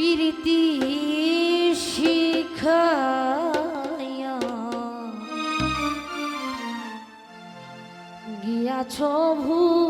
প্রীতি শিখাইয়া। গিয়াছ ভুলিয়া